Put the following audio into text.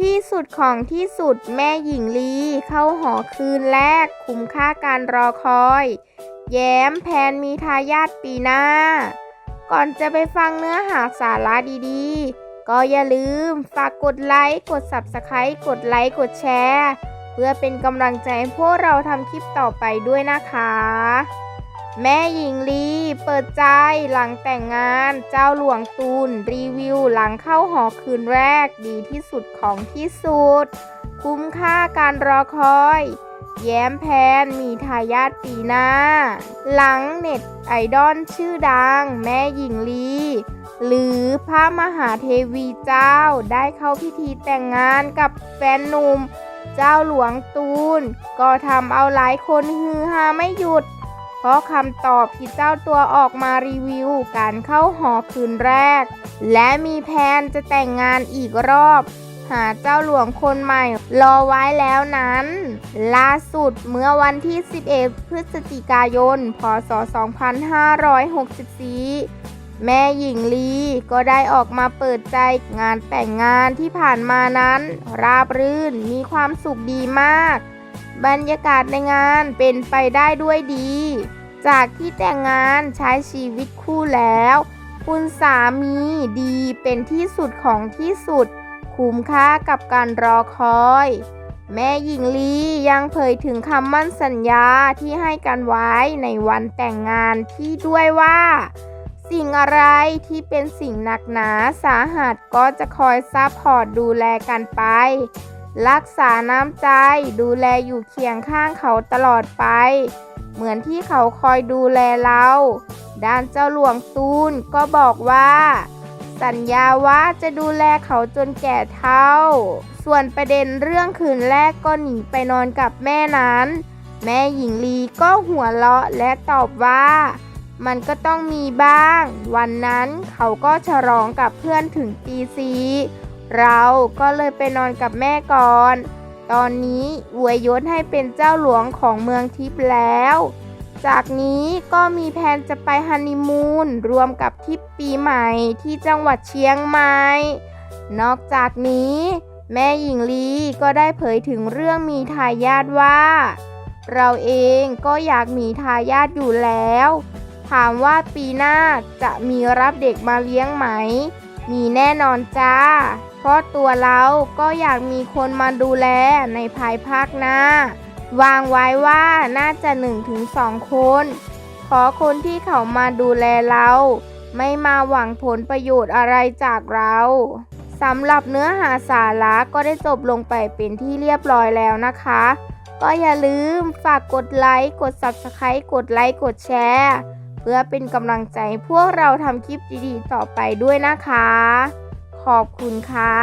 ที่สุดของที่สุดแม่หญิงลีเข้าหอคืนแรก คุ้มค่าการรอคอย แย้มแพนมีทายาทปีหน้า ก่อนจะไปฟังเนื้อหาสาระดีๆ ก็อย่าลืมฝากกดไลค์กด Subscribe กดไลค์กดแชร์ เพื่อเป็นกำลังใจให้พวกเราทำคลิปต่อไปด้วยนะคะ แม่หญิงลีเปิดใจหลังแต่งงานเจ้าหลวงตูนรีวิวหลังเข้าหอคืนแรกดีที่สุดของที่สุด คุ้มค่าการรอคอย แย้มแพนมีทายาทปีหน้า หลังเน็ตไอดอลชื่อดัง แม่หญิงลี หรือพระมหาเทวีเจ้าได้เข้าพิธีแต่งงานกับแฟนหนุ่ม เจ้าหลวงตูน ก็ทำเอาหลายคนฮือฮาไม่หยุด เพราะคำตอบที่เจ้าตัวออกมารีวิวการเข้าหอคืนแรก และมีแผนจะแต่งงานอีกรอบ หาเจ้าหลวงคนใหม่ รอไว้แล้วนั้น ล่าสุดเมื่อวันที่ 11 พฤศจิกายน พศ 2564แม่หญิงลีก็ได้ออกมาเปิดใจงานแต่งงานที่ผ่านมานั้น ราบรื่นมีความสุขดีมาก บรรยากาศในงานเป็นไปได้ด้วยดี จากที่แต่งงานใช้ชีวิตคู่แล้ว คุณสามีดีเป็นที่สุดของที่สุด คุ้มค่ากับการรอคอย แม่หญิงลียังเผยถึงคำมั่นสัญญาที่ให้กันไว้ในวันแต่งงานที่ด้วยว่า สิ่งอะไรที่เป็นสิ่งหนักหนาสาหัสก็จะคอยซัพพอร์ตดูแลกันไป รักษาน้ำใจดูแลอยู่เคียงข้างเขาตลอดไป เหมือนที่เขาคอยดูแลเรา ด้านเจ้าหลวงตูนก็บอกว่า สัญญาว่าจะดูแลเขาจนแก่เฒ่า ส่วนประเด็นเรื่องคืนแรกก็หนีไปนอนกับแม่นั้น แม่หญิงลีก็หัวเราะและตอบว่า มันก็ต้องมีบ้าง วันนั้นเขาก็ฉลองกับเพื่อนถึงตีสีเราก็เลยไปนอนกับแม่ก่อน ตอนนี้อวยยศให้เป็นเจ้าหลวงของเมืองทิพย์แล้ว จากนี้ก็มีแผนจะไปฮันนีมูนรวมกับทริปปีใหม่ที่จังหวัดเชียงใหม่ นอกจากนี้ แม่หญิงลีก็ได้เผยถึงเรื่องมีทายาทว่า เราเองก็อยากมีทายาทอยู่แล้ว ถามว่าปีหน้าจะมีรับเด็กมาเลี้ยงไหม มีแน่นอนจ้า เพราะตัวเราก็อยากมีคนมาดูแลในภายภาคหน้า วางไว้ว่าน่าจะ1-2 คน ขอคนที่เขามาดูแลเรา ไม่มาหวังผลประโยชน์อะไรจากเราสำหรับเนื้อหาสาระก็ได้จบลงไปเป็นที่เรียบร้อยแล้วนะคะ ก็อย่าลืมฝากกดไลค์กด Subscribe กดไลค์กดแชร์ เพื่อเป็นกำลังใจพวกเราทำคลิปดีๆต่อไปด้วยนะคะ ขอบคุณค่ะ